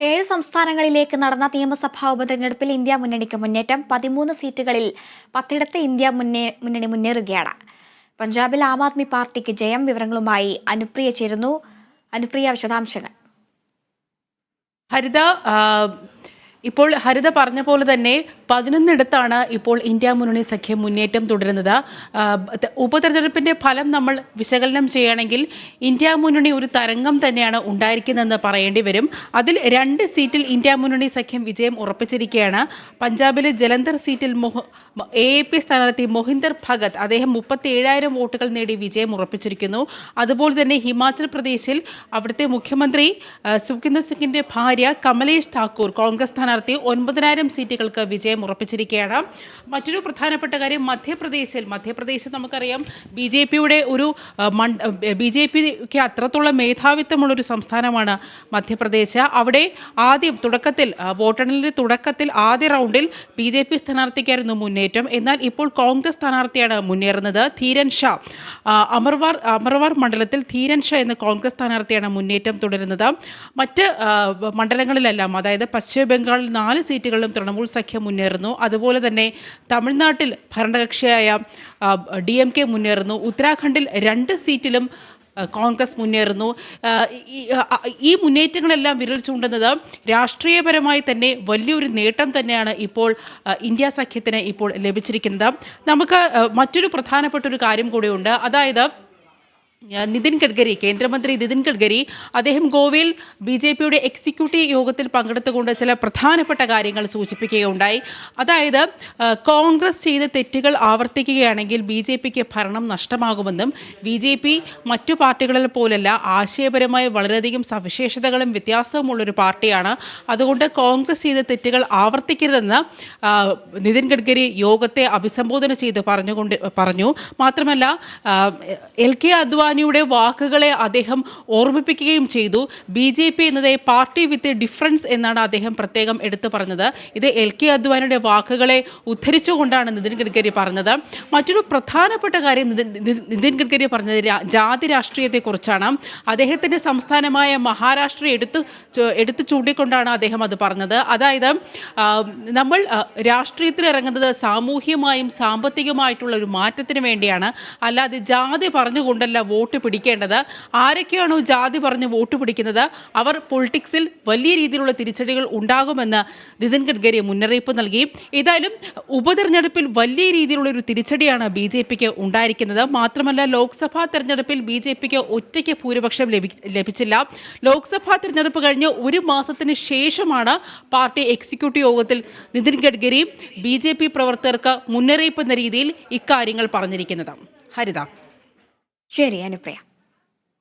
ഏഴ് സംസ്ഥാനങ്ങളിലേക്ക് നടന്ന നിയമസഭാ ഉപതെരഞ്ഞെടുപ്പിൽ ഇന്ത്യ മുന്നണിക്ക് മുന്നേറ്റം. പതിമൂന്ന് സീറ്റുകളിൽ പത്തിടത്ത് ഇന്ത്യ മുന്നേ മുന്നണി മുന്നേറുകയാണ്. പഞ്ചാബിൽ ആം ആദ്മി പാർട്ടിക്ക് ജയം വിവരങ്ങളുമായി അനുപ്രിയ ചേരുന്നു. അനുപ്രിയ വിശദാംശങ്ങൾ. ഹരിത ഇപ്പോൾ ഹരിത പറഞ്ഞ പോലെ തന്നെ പതിനൊന്നിടത്താണ് ഇപ്പോൾ ഇന്ത്യ മുന്നണി സഖ്യം മുന്നേറ്റം തുടരുന്നത്. ഉപതെരഞ്ഞെടുപ്പിന്റെ ഫലം നമ്മൾ വിശകലനം ചെയ്യുകയാണെങ്കിൽ ഇന്ത്യ മുന്നണി ഒരു തരംഗം തന്നെയാണ് ഉണ്ടായിരിക്കുന്നതെന്ന് പറയേണ്ടി വരും. അതിൽ രണ്ട് സീറ്റിൽ ഇന്ത്യ മുന്നണി സഖ്യം വിജയം ഉറപ്പിച്ചിരിക്കുകയാണ്. പഞ്ചാബിലെ ജലന്ധർ സീറ്റിൽ എ എ പി സ്ഥാനാർത്ഥി മൊഹിന്ദർ ഭഗത് അദ്ദേഹം മുപ്പത്തി ഏഴായിരം വോട്ടുകൾ നേടി വിജയം ഉറപ്പിച്ചിരിക്കുന്നു. അതുപോലെ തന്നെ ഹിമാചൽ പ്രദേശിൽ അവിടുത്തെ മുഖ്യമന്ത്രി സുഖിന്ദർ സിംഗിന്റെ ഭാര്യ കമലേഷ് താക്കൂർ കോൺഗ്രസ് സ്ഥാനാർത്ഥി ഒൻപതിനായിരം സീറ്റുകൾക്ക് വിജയം ഉറപ്പിച്ചിരിക്കുകയാണ്. മറ്റൊരു പ്രധാനപ്പെട്ട കാര്യം മധ്യപ്രദേശിൽ മധ്യപ്രദേശിൽ നമുക്കറിയാം ബി ജെ പിയുടെ ഒരു മണ്ഡ ബി ജെ പിക്ക് അത്രത്തോളം മേധാവിത്വമുള്ളൊരു സംസ്ഥാനമാണ് മധ്യപ്രദേശ്. അവിടെ ആദ്യം തുടക്കത്തിൽ വോട്ടെണ്ണലിന്റെ തുടക്കത്തിൽ ആദ്യ റൗണ്ടിൽ ബി ജെ പി സ്ഥാനാർത്ഥിക്കായിരുന്നു മുന്നേറ്റം. എന്നാൽ ഇപ്പോൾ കോൺഗ്രസ് സ്ഥാനാർത്ഥിയാണ് മുന്നേറുന്നത്. ധീരൻ ഷാ അമർവാർ അമർവാർ മണ്ഡലത്തിൽ ധീരൻ ഷാ എന്ന കോൺഗ്രസ് സ്ഥാനാർത്ഥിയാണ് മുന്നേറ്റം തുടരുന്നത്. മറ്റ് മണ്ഡലങ്ങളിലെല്ലാം അതായത് പശ്ചിമ ബംഗാളിൽ നാല് സീറ്റുകളിലും തൃണമൂൽ സഖ്യം മുന്നേറുന്നു. അതുപോലെ തന്നെ തമിഴ്നാട്ടിൽ ഭരണകക്ഷിയായ ഡി എം കെ മുന്നേറുന്നു. ഉത്തരാഖണ്ഡിൽ രണ്ട് സീറ്റിലും കോൺഗ്രസ് മുന്നേറുന്നു. ഈ മുന്നേറ്റങ്ങളെല്ലാം വിരൽ ചൂണ്ടുന്നത് രാഷ്ട്രീയപരമായി തന്നെ വലിയൊരു നേട്ടം തന്നെയാണ് ഇപ്പോൾ ഇന്ത്യ സഖ്യത്തിന് ഇപ്പോൾ ലഭിച്ചിരിക്കുന്നത്. നമുക്ക് മറ്റൊരു പ്രധാനപ്പെട്ട ഒരു കാര്യം കൂടിയുണ്ട്. അതായത് നിതിൻ ഗഡ്കരി കേന്ദ്രമന്ത്രി നിതിൻ ഗഡ്കരി അദ്ദേഹം ഗോവയിൽ ബി ജെ പിയുടെ എക്സിക്യൂട്ടീവ് യോഗത്തിൽ പങ്കെടുത്തുകൊണ്ട് ചില പ്രധാനപ്പെട്ട കാര്യങ്ങൾ സൂചിപ്പിക്കുകയുണ്ടായി. അതായത് കോൺഗ്രസ് ചെയ്ത തെറ്റുകൾ ആവർത്തിക്കുകയാണെങ്കിൽ ബി ജെ പിക്ക് ഭരണം നഷ്ടമാകുമെന്നും ബി ജെ പി മറ്റു പാർട്ടികളിൽ പോലല്ല ആശയപരമായി വളരെയധികം സവിശേഷതകളും വ്യത്യാസവുമുള്ളൊരു പാർട്ടിയാണ്. അതുകൊണ്ട് കോൺഗ്രസ് ചെയ്ത തെറ്റുകൾ ആവർത്തിക്കരുതെന്ന് നിതിൻ ഗഡ്കരി യോഗത്തെ അഭിസംബോധന ചെയ്ത് പറഞ്ഞുകൊണ്ട് പറഞ്ഞു. മാത്രമല്ല എൽ കെ അദ്വാനിയുടെ വാക്കുകളെ അദ്ദേഹം ഓർമ്മിപ്പിക്കുകയും ചെയ്തു. ബി ജെ പി എന്നത് പാർട്ടി വിത്ത് ഡിഫറൻസ് എന്നാണ് അദ്ദേഹം പ്രത്യേകം എടുത്തു പറഞ്ഞത്. ഇത് എൽ കെ അദ്വാനിയുടെ വാക്കുകളെ ഉദ്ധരിച്ചുകൊണ്ടാണ് നിതിൻ ഗഡ്കരി പറഞ്ഞത്. മറ്റൊരു പ്രധാനപ്പെട്ട കാര്യം നിതിൻ ഗഡ്കരി പറഞ്ഞത് ജാതി രാഷ്ട്രീയത്തെക്കുറിച്ചാണ് അദ്ദേഹത്തിന്റെ സംസ്ഥാനമായ മഹാരാഷ്ട്ര എടുത്ത് എടുത്തു ചൂണ്ടിക്കൊണ്ടാണ് അദ്ദേഹം അത് പറഞ്ഞത്. അതായത് നമ്മൾ രാഷ്ട്രീയത്തിൽ ഇറങ്ങുന്നത് സാമൂഹ്യമായും സാമ്പത്തികമായിട്ടുള്ള ഒരു മാറ്റത്തിന് വേണ്ടിയാണ്. അല്ലാതെ ജാതി പറഞ്ഞുകൊണ്ടല്ല വോട്ട് പിടിക്കേണ്ടത്? ആരൊക്കെയാണോ ജാതി പറഞ്ഞ് വോട്ട് പിടിക്കുന്നത്? അവർ പൊളിറ്റിക്സിൽ വലിയ രീതിയിലുള്ള തിരിച്ചടികൾ ഉണ്ടാകുമെന്ന് നിതിൻ ഗഡ്കരി മുന്നറിയിപ്പ് നൽകി ഏതായാലും ഉപതെരഞ്ഞെടുപ്പിൽ വലിയ രീതിയിലുള്ള ഒരു തിരിച്ചടിയാണ് ബി ജെ പിക്ക് ഉണ്ടായിരിക്കുന്നത്. മാത്രമല്ല ലോക്സഭാ തെരഞ്ഞെടുപ്പിൽ ബി ജെ പിക്ക് ഒറ്റയ്ക്ക് ഭൂരിപക്ഷം ലഭിച്ചില്ല. ലോക്സഭാ തെരഞ്ഞെടുപ്പ് കഴിഞ്ഞ് ഒരു മാസത്തിന് ശേഷമാണ് പാർട്ടി എക്സിക്യൂട്ടീവ് യോഗത്തിൽ Nitin Gadkari B J P പ്രവർത്തകർക്ക് മുന്നറിയിപ്പ് എന്ന രീതിയിൽ ഇക്കാര്യങ്ങൾ പറഞ്ഞിരിക്കുന്നത്. ഹരിത ശരി അനുപ്രിയ.